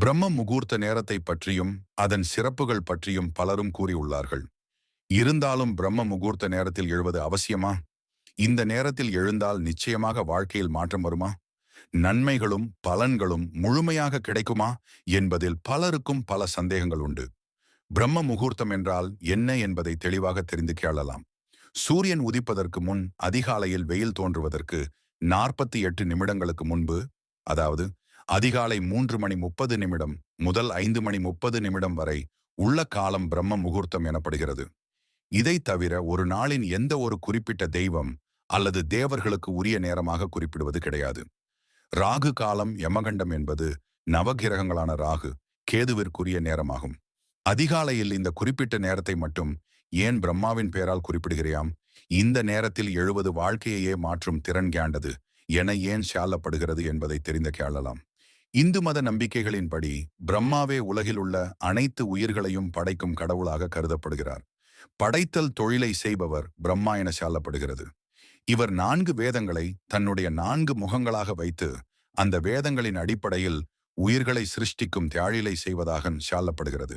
பிரம்ம முகூர்த்த நேரத்தை பற்றியும் அதன் சிறப்புகள் பற்றியும் பலரும் கூறியுள்ளார்கள். இருந்தாலும் பிரம்ம முகூர்த்த நேரத்தில் எழுவது அவசியமா? இந்த நேரத்தில் எழுந்தால் நிச்சயமாக வாழ்க்கையில் மாற்றம் வருமா? நன்மைகளும் பலன்களும் முழுமையாக கிடைக்குமா? என்பதில் பலருக்கும் பல சந்தேகங்கள் உண்டு. பிரம்ம முகூர்த்தம் என்றால் என்ன என்பதை தெளிவாக தெரிந்து கேளலாம். சூரியன் உதிப்பதற்கு முன் அதிகாலையில் வெயில் தோன்றுவதற்கு நாற்பத்தி எட்டு நிமிடங்களுக்கு முன்பு அதாவது அதிகாலை மூன்று மணி முப்பது நிமிடம் முதல் ஐந்து மணி முப்பது நிமிடம் வரை உள்ள காலம் பிரம்ம முகூர்த்தம் எனப்படுகிறது. இதை தவிர ஒரு நாளின் எந்த ஒரு குறிப்பிட்ட தெய்வம் அல்லது தேவர்களுக்கு உரிய நேரமாக குறிப்பிடுவது கிடையாது. ராகு காலம் யமகண்டம் என்பது நவகிரகங்களான ராகு கேதுவிற்குரிய நேரமாகும். அதிகாலையில் இந்த குறிப்பிட்ட நேரத்தை மட்டும் ஏன் பிரம்மாவின் பெயரால் குறிப்பிடுகிறாம் இந்த நேரத்தில் எழுவது வாழ்க்கையையே மாற்றும் திறன் கேண்டது என ஏன் சாலப்படுகிறது என்பதை தெரிந்து கேளலாம். இந்து மத நம்பிக்கைகளின்படி பிரம்மாவே உலகில் உள்ள அனைத்து உயிர்களையும் படைக்கும் கடவுளாக கருதப்படுகிறார். படைத்தல் தொழிலை செய்பவர் பிரம்மா என சாலப்படுகிறது இவர் நான்கு வேதங்களை தன்னுடைய நான்கு முகங்களாக வைத்து அந்த வேதங்களின் அடிப்படையில் உயிர்களை சிருஷ்டிக்கும் தியாழிலை செய்வதாக சாலப்படுகிறது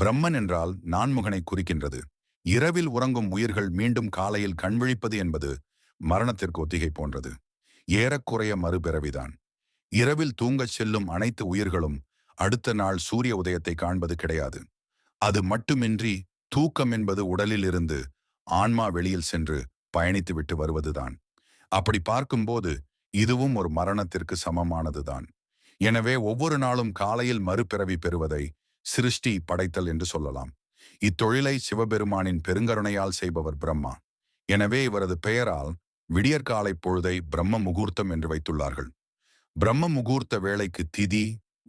பிரம்மன் என்றால் நான்முகனை குறிக்கின்றது. இரவில் உறங்கும் உயிர்கள் மீண்டும் காலையில் கண்விழிப்பது என்பது மரணத்திற்கு ஒத்திகை போன்றது. ஏறக்குறைய மறுபிறவிதான். இரவில் தூங்கச் செல்லும் அனைத்து உயிர்களும் அடுத்த நாள் சூரிய உதயத்தை காண்பது கிடையாது. அது மட்டுமின்றி தூக்கம் என்பது உடலில் இருந்து ஆன்மா வெளியில் சென்று பயணித்துவிட்டு வருவதுதான். அப்படி பார்க்கும்போது இதுவும் ஒரு மரணத்திற்கு சமமானதுதான். எனவே ஒவ்வொரு நாளும் காலையில் மறுபிறவி பெறுவதை சிருஷ்டி படைத்தல் என்று சொல்லலாம். இத்தொழிலை சிவபெருமானின் பெருங்கருணையால் செய்பவர் பிரம்மா. எனவே இவரது பெயரால் விடியற்காலை பொழுதை பிரம்ம முகூர்த்தம் என்று வைத்துள்ளார்கள். பிரம்ம முகூர்த்த வேளைக்கு திதி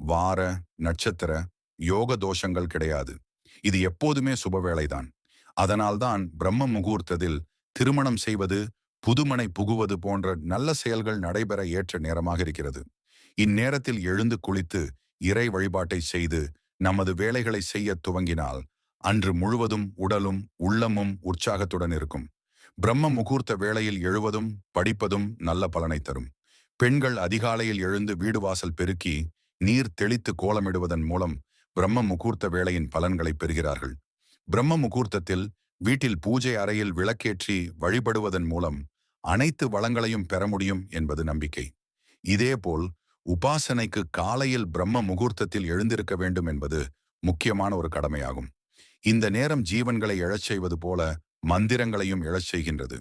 வார நட்சத்திர யோக தோஷங்கள் கிடையாது. இது எப்போதுமே சுபவேளைதான் அதனால்தான் பிரம்ம முகூர்த்தத்தில் திருமணம் செய்வது புதுமனை புகுவது போன்ற நல்ல செயல்கள் நடைபெற ஏற்ற நேரமாக இருக்கிறது. இந்நேரத்தில் எழுந்து குளித்து இறை வழிபாட்டை செய்து நமது வேலைகளை செய்ய துவங்கினால் அன்று முழுவதும் உடலும் உள்ளமும் உற்சாகத்துடன் இருக்கும். பிரம்ம முகூர்த்த வேளையில் எழுவதும் படிப்பதும் நல்ல பலனை தரும். பெண்கள் அதிகாலையில் எழுந்து வீடு வாசல் பெருக்கி நீர் தெளித்து கோலமிடுவதன் மூலம் பிரம்ம முகூர்த்த வேளையின் பலன்களை பெறுகிறார்கள். பிரம்ம முகூர்த்தத்தில் வீட்டில் பூஜை அறையில் விளக்கேற்றி வழிபடுவதன் மூலம் அனைத்து வளங்களையும் பெற முடியும் என்பது நம்பிக்கை. இதேபோல் உபாசனைக்கு காலையில் பிரம்ம முகூர்த்தத்தில் எழுந்திருக்க வேண்டும் என்பது முக்கியமான ஒரு கடமையாகும். இந்த நேரம் ஜீவன்களை எழச் செய்வது போல மந்திரங்களையும் எழச் செய்கின்றது.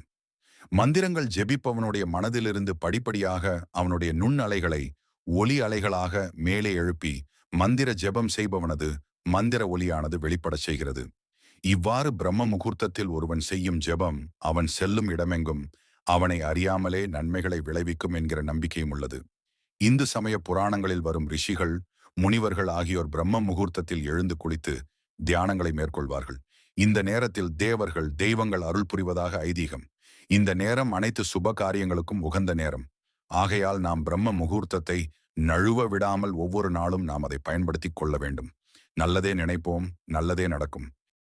மந்திரங்கள் ஜெபிப்பவனுடைய மனதிலிருந்து படிப்படியாக அவனுடைய நுண் அலைகளை ஒலி அலைகளாக மேலே எழுப்பி மந்திர ஜெபம் செய்பவனது மந்திர ஒலியானது வெளிப்படச் செய்கிறது. இவ்வாறு பிரம்ம முகூர்த்தத்தில் ஒருவன் செய்யும் ஜெபம் அவன் செல்லும் இடமெங்கும் அவனை அறியாமலே நன்மைகளை விளைவிக்கும் என்கிற நம்பிக்கையும் உள்ளது. இந்து சமய புராணங்களில் வரும் ரிஷிகள் முனிவர்கள் ஆகியோர் பிரம்ம முகூர்த்தத்தில் எழுந்து குளித்து தியானங்களை மேற்கொள்வார்கள். இந்த நேரத்தில் தேவர்கள் தெய்வங்கள் அருள் புரிவதாக ஐதீகம். இந்த நேரம் அனைத்து சுப காரியங்களுக்கும் உகந்த நேரம். ஆகையால் நாம் பிரம்ம முகூர்த்தத்தை நழுவ விடாமல் ஒவ்வொரு நாளும் நாம் அதை பயன்படுத்திக் கொள்ள வேண்டும். நல்லதே நினைப்போம் நல்லதே நடக்கும்.